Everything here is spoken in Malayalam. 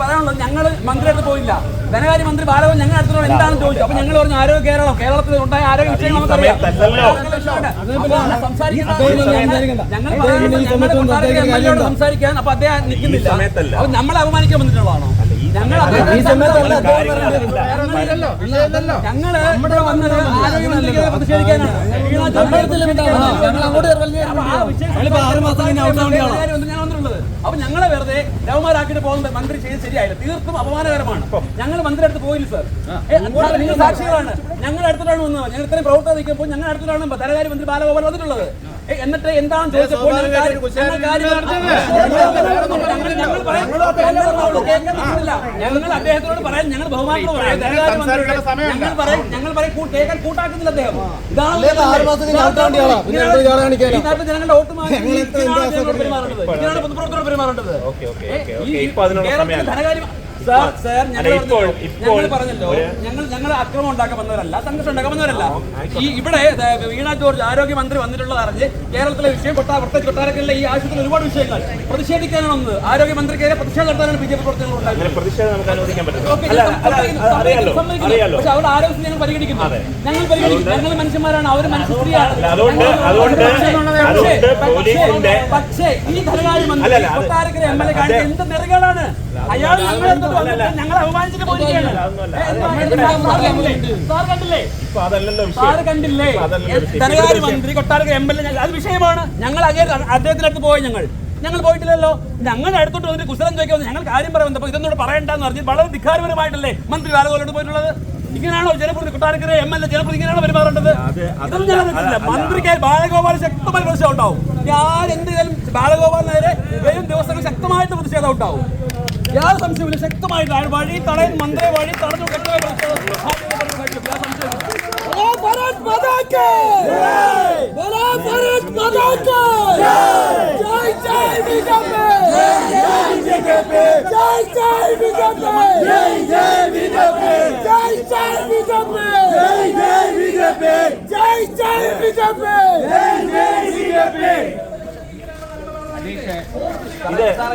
പറയാനുള്ളത് ഞങ്ങൾ മന്ത്രിയുടെ പോയില്ല. ധനകാര്യ മന്ത്രി ബാലകോൻ ഞങ്ങൾ അടുത്തോളം എന്താണെന്ന് ചോദിച്ചു അപ്പൊ ഞങ്ങൾ പറഞ്ഞു ആരോഗ്യ കേരളം കേരളത്തിൽ ഉണ്ടായ ആരോഗ്യ വിഷയം നമുക്കറിയാം അപ്പൊ അത് ഞങ്ങൾ ഞങ്ങൾ സംസാരിക്കാൻ അപ്പൊ അദ്ദേഹം നിൽക്കുന്നില്ല. അപ്പൊ നമ്മളെ അപമാനിക്കാൻ വന്നിട്ടുള്ളതാണോ? ഞങ്ങൾ ഞങ്ങൾ ഇവിടെ വന്നത് ആരോഗ്യമന്ത്രിക്ക് പ്രതിഷേധിക്കാനാണ്. വീണാ അപ്പൊ ഞങ്ങളെ വെറുതെ ലവമാരാക്കിട്ട് പോകുന്നത് മന്ത്രി ചെയ്ത് ശരിയായില്ല. തീർത്തും അപമാനകരമാണ്. ഞങ്ങൾ മന്ത്രി അടുത്ത് പോയില്ല സർ നിങ്ങൾ സാക്ഷികളാണ്. ഞങ്ങൾ അടുത്തിട്ടാണ് വന്നത്. ഞങ്ങൾ ഇത്രയും പ്രവർത്തനം നിൽക്കുമ്പോൾ ഞങ്ങൾ അടുത്തിട്ടാണ് ധനകാര്യ മന്ത്രി ബാലഗോപാൽ വന്നിട്ടുള്ളത്. എന്നിട്ട് എന്താണ് ചോദിച്ചപ്പോൾ ഞങ്ങൾ അദ്ദേഹത്തോട് പറയാൻ ഞങ്ങൾ ബഹുമാനത്തോട് പറയാം. ഞങ്ങൾ പറയും ഞങ്ങൾ പറയും കൂട്ടാക്കുന്നില്ല അദ്ദേഹം. ഈ ജനങ്ങളുടെ ധനകാര്യം സാർ സാർ ഞങ്ങൾ പറഞ്ഞല്ലോ, ഞങ്ങൾ ഞങ്ങൾ അക്രമം ഉണ്ടാക്കാൻ വന്നവരല്ല സംഘർഷം ഉണ്ടാക്കാൻ വന്നവരല്ല. ഈ ഇവിടെ വീണ ജോർജ് ആരോഗ്യമന്ത്രി വന്നിട്ടുള്ളത് അറിഞ്ഞ് കേരളത്തിലെ വിഷയം കൊട്ടാ പ്രത്യേകിച്ച് കൊട്ടാരക്കലിലെ ഈ ആശുപത്രിയിൽ ഒരുപാട് വിഷയങ്ങൾ പ്രതിഷേധിക്കാനാണ് ഒന്ന് ആരോഗ്യമന്ത്രിക്കെതിരെ പ്രതിഷേധം നടത്താനാണ് ബി ജെ പി പ്രവർത്തനങ്ങൾ. അറിയാലോ പക്ഷെ അവരുടെ ആരോഗ്യം ഞങ്ങൾ പരിഗണിക്കുന്നു ഞങ്ങൾ പരിഗണിക്കും ഞങ്ങൾ മനുഷ്യന്മാരാണ്. അവർ അതുകൊണ്ട് അതുകൊണ്ട് പക്ഷേ ഈ ധനകാര്യ മന്ത്രി കൊട്ടാരക്കര എം എൽ എ കാണിച്ച എന്ത് നെറുകേടാണ് അയാൾ ഞങ്ങളെ അപമാനിച്ചിട്ട് പോയിരിക്കുകയാണ്. സാർ കണ്ടില്ലേ? സാർ കണ്ടില്ലേ. ധനകാര്യ മന്ത്രി കൊട്ടാരക്കര എം എൽ എ അത് വിഷയമാണ്. ഞങ്ങൾ അദ്ദേഹത്തിന്റെ അടുത്ത് പോയി ഞങ്ങൾ. ഞങ്ങൾ പോയിട്ടില്ലല്ലോ. ഞങ്ങൾ അടുത്തോട്ട് വന്നിട്ട് കുശലം ചോദിക്കാൻ വന്നു. ഞങ്ങൾ കാര്യം പറയുന്നത് അപ്പൊ ഇതൊന്നും പറയണ്ടെന്ന് പറഞ്ഞ് വളരെ ധിക്കാരപരമായിട്ടല്ലേ മന്ത്രി ബാലഗോലോട് പോയിട്ടുള്ളത്? ഇങ്ങനെയാണോ ജനപ്രതി കൊട്ടാരക്കര എം എൽ എ ജനപ്രതി ഇങ്ങനെയാണോ പെരുമാറേണ്ടത്? ഇതൊന്നും ഞാൻ. മന്ത്രിക്ക് ബാലഗോപാൽ ശക്തമായ പ്രതിഷേധം ഉണ്ടാവും. ഞാൻ എന്ത് ചെയ്താലും ബാലഗോപാലിനെതിരെ വരും ദിവസങ്ങൾ ശക്തമായിട്ട് പ്രതിഷേധം ഉണ്ടാവും. ಯಾವ ಸಂಶಯವಿಲ್ಲ ಶಕ್ತ ಮಾಡಿಲ್ಲ ಎರಡು ಬಾಡಿ ತಡೆದು ಮಂದ್ರೆ ಬಾಡಿ ತಡೆದು ಗಟ್ಟಿ जय जय